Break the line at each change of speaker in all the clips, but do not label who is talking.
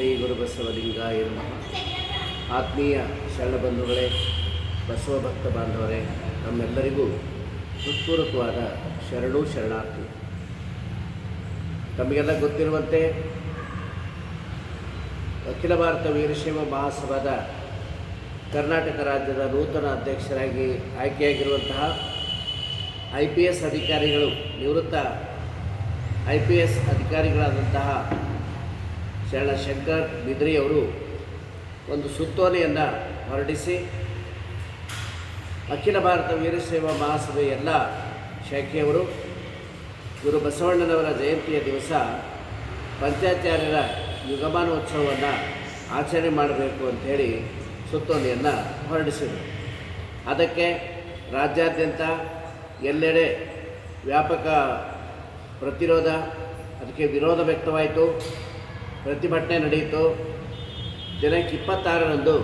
ಶ್ರೀ ಗುರುಬಸವಲಿಂಗಾಯ ನಮಃ. ಆತ್ಮೀಯ ಶರಣಬಂಧುಗಳೇ ಬಸವ ಭಕ್ತ ಬಾಂಧವರೇ, ನಮ್ಮೆಲ್ಲರಿಗೂ ಹೃತ್ಪೂರ್ವಕವಾದ ಶರಣು ಶರಣಾರ್ಥಿ. ತಮಗೆಲ್ಲ ಗೊತ್ತಿರುವಂತೆ, ಅಖಿಲ ಭಾರತ ವೀರಶೈವ ಮಹಾಸಭಾದ ಕರ್ನಾಟಕ ರಾಜ್ಯದ ನೂತನ ಅಧ್ಯಕ್ಷರಾಗಿ ಆಯ್ಕೆಯಾಗಿರುವಂತಹ ಐ ಪಿ ಎಸ್ ಅಧಿಕಾರಿಗಳು, ನಿವೃತ್ತ ಐ ಪಿ ಎಸ್ ಅಧಿಕಾರಿಗಳಾದಂತಹ ಶರಣ ಶಂಕರ್ ಬಿದ್ರಿಯವರು ಒಂದು ಸುತ್ತೋಲೆಯನ್ನು ಹೊರಡಿಸಿ, ಅಖಿಲ ಭಾರತ ವೀರಶೈವ ಮಹಾಸಭೆಯ ಎಲ್ಲ ಶಾಖೆಯವರು, ಗುರು ಬಸವಣ್ಣನವರ ಜಯಂತಿಯ ದಿವಸ ಪಂಚಾಚಾರ್ಯರ ಯುಗಮಾನೋತ್ಸವವನ್ನು ಆಚರಣೆ ಮಾಡಬೇಕು ಅಂಥೇಳಿ ಸುತ್ತೋಲೆಯನ್ನು ಹೊರಡಿಸಿದರು. ಅದಕ್ಕೆ ರಾಜ್ಯಾದ್ಯಂತ ಎಲ್ಲೆಡೆ ವ್ಯಾಪಕ ಪ್ರತಿರೋಧ, ಅದಕ್ಕೆ ವಿರೋಧ ವ್ಯಕ್ತವಾಯಿತು. ಪ್ರತಿಭಟನೆ ನಡೆಯಿತು. ದಿನಾಂಕ ಇಪ್ಪತ್ತಾರರಂದು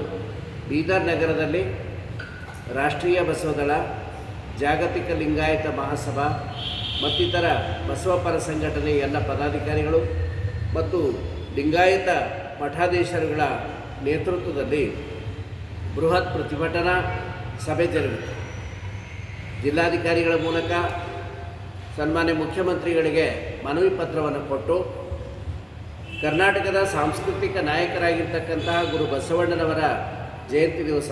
ಬೀದರ್ ನಗರದಲ್ಲಿ ರಾಷ್ಟ್ರೀಯ ಬಸವದಳ, ಜಾಗತಿಕ ಲಿಂಗಾಯತ ಮಹಾಸಭಾ ಮತ್ತಿತರ ಬಸವಪರ ಸಂಘಟನೆ ಎಲ್ಲ ಪದಾಧಿಕಾರಿಗಳು ಮತ್ತು ಲಿಂಗಾಯತ ಮಠಾಧೀಶರುಗಳ ನೇತೃತ್ವದಲ್ಲಿ ಬೃಹತ್ ಪ್ರತಿಭಟನಾ ಸಭೆ ಜರುಗಿತು. ಜಿಲ್ಲಾಧಿಕಾರಿಗಳ ಮೂಲಕ ಸನ್ಮಾನ್ಯ ಮುಖ್ಯಮಂತ್ರಿಗಳಿಗೆ ಮನವಿ ಪತ್ರವನ್ನು ಕೊಟ್ಟು ಕರ್ನಾಟಕದ ಸಾಂಸ್ಕೃತಿಕ ನಾಯಕರಾಗಿರ್ತಕ್ಕಂತಹ ಗುರು ಬಸವಣ್ಣನವರ ಜಯಂತಿ ದಿವಸ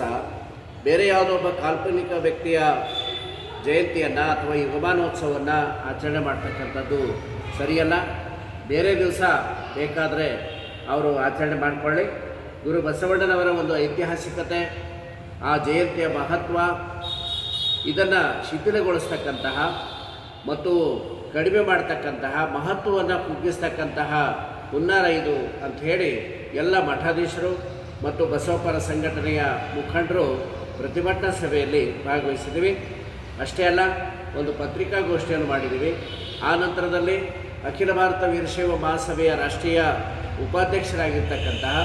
ಬೇರೆ ಯಾವುದೋ ಒಬ್ಬ ಕಾಲ್ಪನಿಕ ವ್ಯಕ್ತಿಯ ಜಯಂತಿಯನ್ನು ಅಥವಾ ಯುಗಮಾನೋತ್ಸವವನ್ನು ಆಚರಣೆ ಮಾಡ್ತಕ್ಕಂಥದ್ದು ಸರಿಯಲ್ಲ. ಬೇರೆ ದಿವಸ ಬೇಕಾದರೆ ಅವರು ಆಚರಣೆ ಮಾಡಿಕೊಳ್ಳಿ. ಗುರು ಬಸವಣ್ಣನವರ ಒಂದು ಐತಿಹಾಸಿಕತೆ, ಆ ಜಯಂತಿಯ ಮಹತ್ವ, ಇದನ್ನು ಶಿಥಿಲಗೊಳಿಸ್ತಕ್ಕಂತಹ ಮತ್ತು ಕಡಿಮೆ ಮಾಡ್ತಕ್ಕಂತಹ ಮಹತ್ವವನ್ನು ಕುಗ್ಗಿಸ್ತಕ್ಕಂತಹ ಹುನ್ನಾರ ಇದು ಅಂಥೇಳಿ ಎಲ್ಲ ಮಠಾಧೀಶರು ಮತ್ತು ಬಸವಪರ ಸಂಘಟನೆಯ ಮುಖಂಡರು ಪ್ರತಿಭಟನಾ ಸಭೆಯಲ್ಲಿ ಭಾಗವಹಿಸಿದ್ದೀವಿ ಅಷ್ಟೇ ಅಲ್ಲ, ಒಂದು ಪತ್ರಿಕಾಗೋಷ್ಠಿಯನ್ನು ಮಾಡಿದ್ದೀವಿ ಆ ನಂತರದಲ್ಲಿ ಅಖಿಲ ಭಾರತ ವೀರಶೈವ ಮಹಾಸಭೆಯ ರಾಷ್ಟ್ರೀಯ ಉಪಾಧ್ಯಕ್ಷರಾಗಿರ್ತಕ್ಕಂತಹ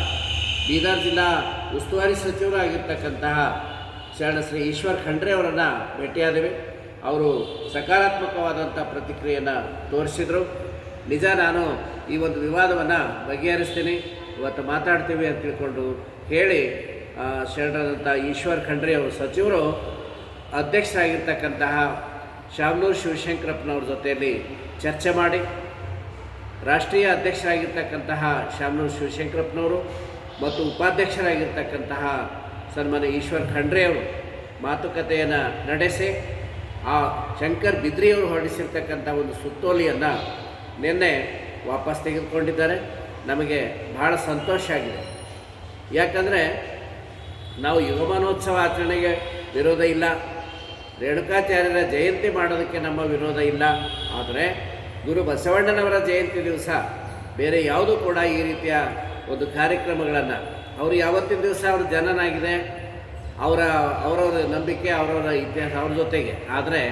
ಬೀದರ್ ಜಿಲ್ಲಾ ಉಸ್ತುವಾರಿ ಸಚಿವರು ಆಗಿರ್ತಕ್ಕಂತಹ ಶರಣ ಶ್ರೀ ಈಶ್ವರ್ ಖಂಡ್ರೆ ಅವರನ್ನು ಭೇಟಿಯಾದೆವು. ಅವರು ಸಕಾರಾತ್ಮಕವಾದಂಥ ಪ್ರತಿಕ್ರಿಯೆಯನ್ನು ತೋರಿಸಿದರು. ನಿಜ ನಾನು ಈ ಒಂದು ವಿವಾದವನ್ನು ಬಗೆಹರಿಸ್ತೀನಿ, ಇವತ್ತು ಮಾತಾಡ್ತೀವಿ ಅಂತ ತಿಳ್ಕೊಂಡು ಹೇಳಿ ಶರಣಾದಂಥ ಈಶ್ವರ್ ಖಂಡ್ರೆ ಅವರು ಸಚಿವರು ಅಧ್ಯಕ್ಷರಾಗಿರ್ತಕ್ಕಂತಹ ಶಾಮನೂರು ಶಿವಶಂಕರಪ್ಪನವ್ರ ಜೊತೆಯಲ್ಲಿ ಚರ್ಚೆ ಮಾಡಿ, ರಾಷ್ಟ್ರೀಯ ಅಧ್ಯಕ್ಷರಾಗಿರ್ತಕ್ಕಂತಹ ಶಾಮನೂರು ಶಿವಶಂಕರಪ್ಪನವರು ಮತ್ತು ಉಪಾಧ್ಯಕ್ಷರಾಗಿರ್ತಕ್ಕಂತಹ ಸನ್ಮಾನ ಈಶ್ವರ್ ಖಂಡ್ರೆ ಅವರು ಮಾತುಕತೆಯನ್ನು ನಡೆಸಿ, ಆ ಶಂಕರ್ ಬಿದ್ರಿಯವರು ಹೊರಡಿಸಿರ್ತಕ್ಕಂಥ ಒಂದು ಸುತ್ತೋಲೆಯನ್ನು ನಿನ್ನೆ ವಾಪಸ್ ತೆಗೆದುಕೊಂಡಿದ್ದಾರೆ. ನಮಗೆ ಬಹಳ ಸಂತೋಷ ಆಗಿದೆ. ಯಾಕಂದರೆ ನಾವು ಯುವಮಾನೋತ್ಸವ ಆಚರಣೆಗೆ ವಿರೋಧ ಇಲ್ಲ. ರೇಣುಕಾಚಾರ್ಯರ ಜಯಂತಿ ಮಾಡೋದಕ್ಕೆ ನಮ್ಮ ವಿರೋಧ ಇಲ್ಲ. ಆದರೆ ಗುರು ಬಸವಣ್ಣನವರ ಜಯಂತಿ ದಿವಸ ಬೇರೆ ಯಾವುದೂ ಕೂಡ ಈ ರೀತಿಯ ಒಂದು ಕಾರ್ಯಕ್ರಮಗಳನ್ನು, ಅವರು ಯಾವತ್ತಿನ ದಿವಸ ಅವ್ರ ಜನನಾಗಿದೆ, ಅವರ, ಅವರವರ ನಂಬಿಕೆ, ಅವರವರ ಇತಿಹಾಸ ಅವ್ರ ಜೊತೆಗೆ. ಆದರೆ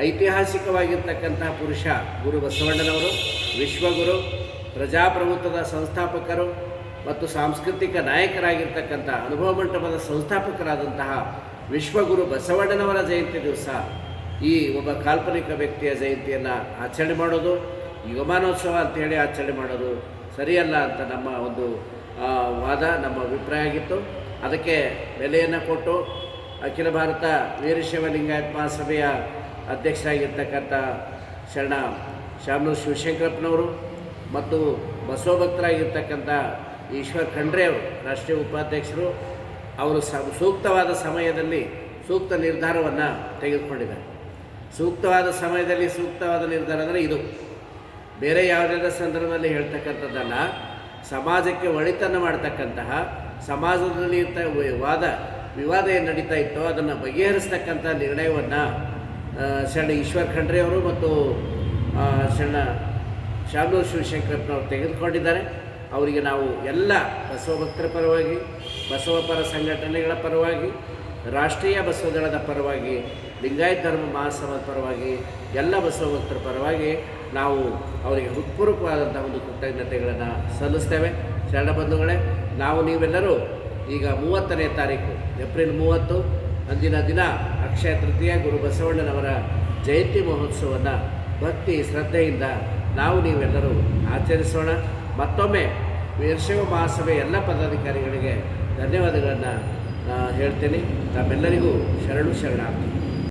ಐತಿಹಾಸಿಕವಾಗಿರ್ತಕ್ಕಂತಹ ಪುರುಷ ಗುರು ಬಸವಣ್ಣನವರು, ವಿಶ್ವಗುರು, ಪ್ರಜಾಪ್ರಭುತ್ವದ ಸಂಸ್ಥಾಪಕರು ಮತ್ತು ಸಾಂಸ್ಕೃತಿಕ ನಾಯಕರಾಗಿರ್ತಕ್ಕಂಥ ಅನುಭವ ಮಂಟಪದ ಸಂಸ್ಥಾಪಕರಾದಂತಹ ವಿಶ್ವಗುರು ಬಸವಣ್ಣನವರ ಜಯಂತಿ ದಿವಸ ಈ ಒಬ್ಬ ಕಾಲ್ಪನಿಕ ವ್ಯಕ್ತಿಯ ಜಯಂತಿಯನ್ನು ಆಚರಣೆ ಮಾಡೋದು ಯುಗಮಾನೋತ್ಸವ ಅಂತೇಳಿ ಆಚರಣೆ ಮಾಡೋದು ಸರಿಯಲ್ಲ ಅಂತ ನಮ್ಮ ಒಂದು ವಾದ, ನಮ್ಮ ಅಭಿಪ್ರಾಯ ಆಗಿತ್ತು. ಅದಕ್ಕೆ ಬೆಲೆಯನ್ನು ಕೊಟ್ಟು ಅಖಿಲ ಭಾರತ ವೀರಶೈವ ಲಿಂಗಾಯತ್ ಮಹಾಸಭೆಯ ಅಧ್ಯಕ್ಷರಾಗಿರ್ತಕ್ಕಂಥ ಶರಣ ಶಾಮನೂರು ಶಿವಶಂಕರಪ್ಪನವರು ಮತ್ತು ಬಸವ ಭಕ್ತರಾಗಿರ್ತಕ್ಕಂಥ ಈಶ್ವರ್ ಖಂಡ್ರೆ ಅವರು, ರಾಷ್ಟ್ರೀಯ ಉಪಾಧ್ಯಕ್ಷರು, ಅವರು ಸೂಕ್ತವಾದ ಸಮಯದಲ್ಲಿ ಸೂಕ್ತ ನಿರ್ಧಾರವನ್ನು ತೆಗೆದುಕೊಂಡಿದ್ದಾರೆ. ಸೂಕ್ತವಾದ ಸಮಯದಲ್ಲಿ ಸೂಕ್ತವಾದ ನಿರ್ಧಾರ ಅಂದರೆ ಇದು. ಬೇರೆ ಯಾವುದೇ ಸಂದರ್ಭದಲ್ಲಿ ಹೇಳ್ತಕ್ಕಂಥದ್ದನ್ನು ಸಮಾಜಕ್ಕೆ ಒಳಿತನ್ನು ಮಾಡ್ತಕ್ಕಂತಹ ಸಮಾಜದಲ್ಲಿ ವಾದ, ವಿವಾದ ಏನು ನಡೀತಾ ಇತ್ತೋ ಅದನ್ನು ಬಗೆಹರಿಸ್ತಕ್ಕಂಥ ನಿರ್ಣಯವನ್ನು ಶರಣ ಈಶ್ವರ್ ಖಂಡ್ರೆ ಅವರು ಮತ್ತು ಸಣ್ಣ ಶಾಮನೂರು ಶಿವಶಂಕರಪ್ಪನವರು ತೆಗೆದುಕೊಂಡಿದ್ದಾರೆ. ಅವರಿಗೆ ನಾವು ಎಲ್ಲ ಬಸವ ಭಕ್ತರ ಪರವಾಗಿ, ಬಸವ ಪರ ಸಂಘಟನೆಗಳ ಪರವಾಗಿ, ರಾಷ್ಟ್ರೀಯ ಬಸವ ದಳದ ಪರವಾಗಿ, ಲಿಂಗಾಯತ ಧರ್ಮ ಮಹಾಸಭಾದ ಪರವಾಗಿ, ಎಲ್ಲ ಬಸವ ಭಕ್ತರ ಪರವಾಗಿ ನಾವು ಅವರಿಗೆ ಹೃತ್ಪೂರ್ವಕವಾದಂಥ ಒಂದು ಕೃತಜ್ಞತೆಗಳನ್ನು ಸಲ್ಲಿಸ್ತೇವೆ. ಶರಣ ಬಂಧುಗಳೇ, ನಾವು ನೀವೆಲ್ಲರೂ ಈಗ ಮೂವತ್ತನೇ ತಾರೀಕು, ಏಪ್ರಿಲ್ ಮೂವತ್ತು ಅಂದಿನ ದಿನ ಅಕ್ಷಯ ತೃತೀಯ ಗುರು ಬಸವಣ್ಣನವರ ಜಯಂತಿ ಮಹೋತ್ಸವವನ್ನು ಭಕ್ತಿ ಶ್ರದ್ಧೆಯಿಂದ ನಾವು ನೀವೆಲ್ಲರೂ ಆಚರಿಸೋಣ. ಮತ್ತೊಮ್ಮೆ ವೀರಶೈವ ಮಹಾಸಭೆ ಎಲ್ಲ ಪದಾಧಿಕಾರಿಗಳಿಗೆ ಧನ್ಯವಾದಗಳನ್ನು ಹೇಳ್ತೀನಿ. ತಮ್ಮೆಲ್ಲರಿಗೂ ಶರಣು ಶರಣಾರ್ಥಿ.